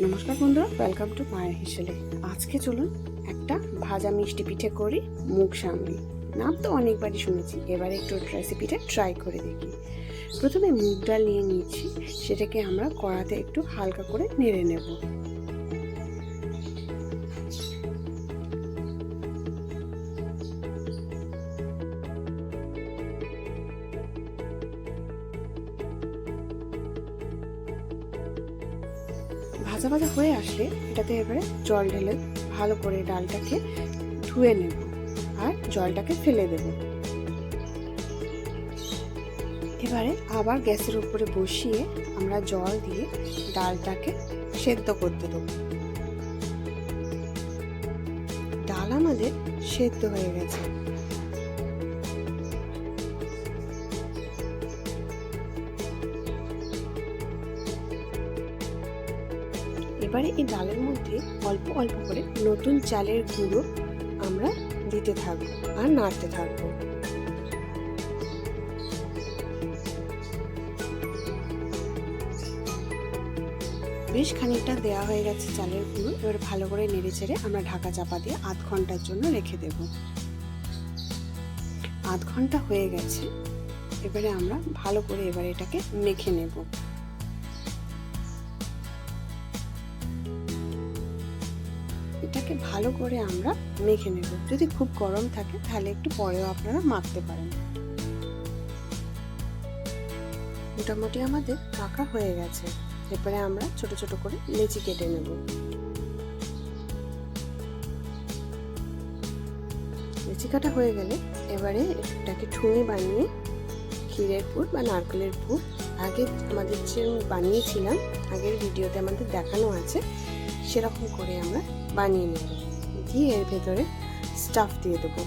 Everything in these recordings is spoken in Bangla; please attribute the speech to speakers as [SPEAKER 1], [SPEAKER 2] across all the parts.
[SPEAKER 1] নমস্কার বন্ধুরা ওয়েলকাম টু মায়ের হিসেলে আজকে চলুন একটা ভাজা মিষ্টি পিঠে করি মুখ সামলি। নাম তো অনেকবারই শুনেছি, এবারে একটু রেসিপিটা ট্রাই করে দেখি। প্রথমে মুগ ডাল নিয়ে নিচ্ছি, সেটাকে আমরা কড়াতে একটু হালকা করে নেড়ে নেব। ভাজা ভাজা হয়ে আসলে এটাতে এবারে জল ঢেলে ভালো করে ডালটাকে ধুয়ে নেব আর জলটাকে ফেলে দেব। এবারে আবার গ্যাসের উপরে বসিয়ে আমরা জল দিয়ে ডালটাকে সেদ্ধ করতে দেবো। ডাল আমাদের সেদ্ধ হয়ে গেছে। এবারে এই ডালের মধ্যে অল্প অল্প করে নতুন চালের গুঁড়ো আমরা দিতে থাকব আর নাড়তে থাকব। বেশ খানিকটা দেওয়া হয়ে গেছে চালের গুঁড়ো। এবার ভালো করে নেড়ে চেড়ে আমরা ঢাকা চাপা দিয়ে আধ ঘণ্টার জন্য রেখে দেব। আধ ঘণ্টা হয়ে গেছে। এবারে আমরা ভালো করে এবারে এটাকে মেখে নেব। এটাকে ভালো করে আমরা মেখে নেব। যদি খুব গরম থাকে, তাহলে একটু পরেও আপনারা মাখতে পারেন। মোটামুটি আমাদের মাখা হয়ে গেছে। এরপরে আমরা ছোট ছোট করে লেচি কেটে নেব। লেচি কাটা হয়ে গেলে এবারে এটাকে ঠুঙি বানিয়ে ক্ষীরের পুর বা নারকেলের পুর, আগে আমাদের যে বানিয়েছিলাম, আগের ভিডিওতে আমাদের দেখানো আছে সেরকম করে আমরা বানিয়ে নেব। দিয়ে এর ভেতরে স্টাফ দিয়ে দেবো।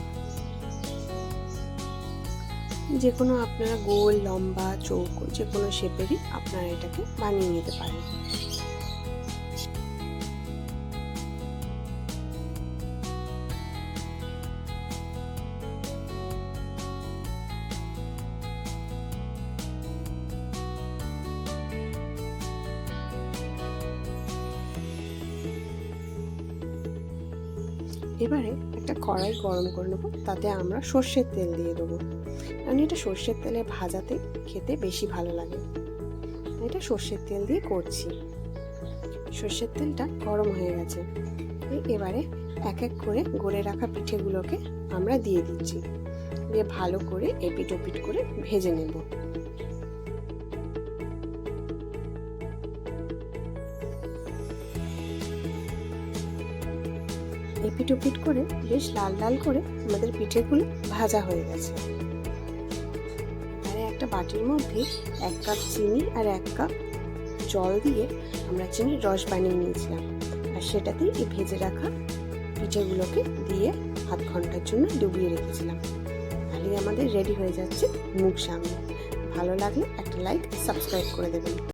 [SPEAKER 1] যে কোনো আপনারা গোল, লম্বা, চৌকো যে কোনো শেপেরই আপনারা এটাকে বানিয়ে নিতে পারেন। এবারে একটা কড়াই গরম করে নেব, তাতে আমরা সর্ষের তেল দিয়ে দেবো। কারণ এটা সর্ষের তেলে ভাজাতে খেতে বেশি ভালো লাগে। এটা সর্ষের তেল দিয়ে করছি। সর্ষের তেলটা গরম হয়ে গেছে। এবারে এক এক করে গড়ে রাখা পিঠেগুলোকে আমরা দিয়ে দিচ্ছি। দিয়ে ভালো করে এপিট ওপিট করে ভেজে নেব। এপিট ওপিট করে বেশ লাল লাল করে আমাদের পিঠেগুলো ভাজা হয়ে গেছে। এবারে একটা বাটির মধ্যে এক কাপ চিনি আর এক কাপ জল দিয়ে আমরা চিনির রস বানিয়ে নিয়েছিলাম। আর সেটাতেই এই ভেজে রাখা পিঠেগুলোকে দিয়ে আধ ঘণ্টার জন্য ডুবিয়ে রেখেছিলাম। তাহলে আমাদের রেডি হয়ে যাচ্ছে মুখ সামনে। ভালো লাগলে একটা লাইক, সাবস্ক্রাইব করে দেবেন।